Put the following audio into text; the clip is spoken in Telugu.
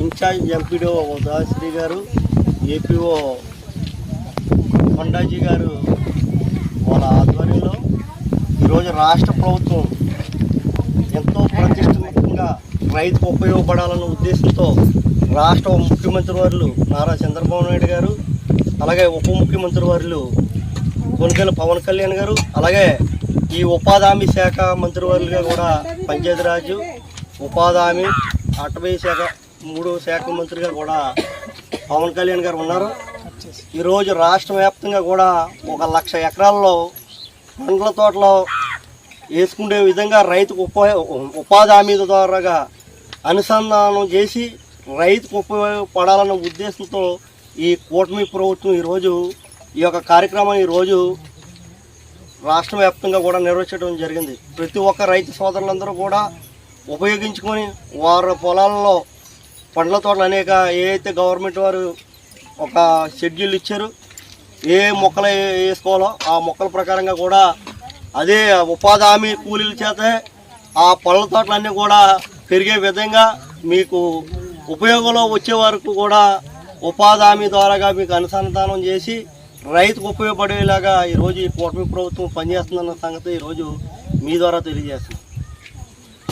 ఇన్ఛార్జ్ ఎంపీడీఓ ఉదాశ్రీ గారు ఏపీఓ కొండాజీ గారు వాళ్ళ ఆధ్వర్యంలో ఈరోజు రాష్ట్ర ప్రభుత్వం ఎంతో ప్రతిష్టాత్మకంగా రైతుకు ఉపయోగపడాలన్న ఉద్దేశంతో రాష్ట్ర ముఖ్యమంత్రి వారులు నారా చంద్రబాబు నాయుడు గారు అలాగే ఉప ముఖ్యమంత్రి వారులు కొనుగోలు పవన్ కళ్యాణ్ గారు అలాగే ఈ ఉపాధి హామీ శాఖ మంత్రివర్యులుగా కూడా పంచాయతీరాజు ఉపాధి హామీ అటవీ శాఖ మూడు శాఖ మంత్రిగా కూడా పవన్ కళ్యాణ్ గారు ఉన్నారు. ఈరోజు రాష్ట్ర వ్యాప్తంగా కూడా ఒక లక్ష ఎకరాల్లో పండ్ల తోటలో వేసుకునే విధంగా రైతుకు ఉప ఉపాధి హామీ ద్వారాగా అనుసంధానం చేసి రైతుకు ఉపయోగపడాలన్న ఉద్దేశంతో ఈ కూటమి ప్రభుత్వం ఈరోజు ఈ యొక్క కార్యక్రమాన్ని ఈరోజు రాష్ట్ర వ్యాప్తంగా కూడా నిర్వహించడం జరిగింది. ప్రతి ఒక్క రైతు సోదరులందరూ కూడా ఉపయోగించుకొని వారి పొలాల్లో పండ్ల తోటలు అనేక ఏ గవర్నమెంట్ వారు ఒక షెడ్యూల్ ఇచ్చారు ఏ మొక్కలు వేసుకోవాలో ఆ మొక్కల ప్రకారంగా కూడా అదే ఉపాధి హామీ కూలీల చేతే ఆ పళ్ళ తోటలన్నీ కూడా పెరిగే విధంగా మీకు ఉపయోగంలో వచ్చే వరకు కూడా ఉపాధి హామీ ద్వారాగా మీకు అనుసంధానం చేసి రైతుకు ఉపయోగపడేలాగా ఈరోజు ఈ కూటమి ప్రభుత్వం పనిచేస్తుందన్న సంగతి ఈరోజు మీ ద్వారా తెలియజేస్తుంది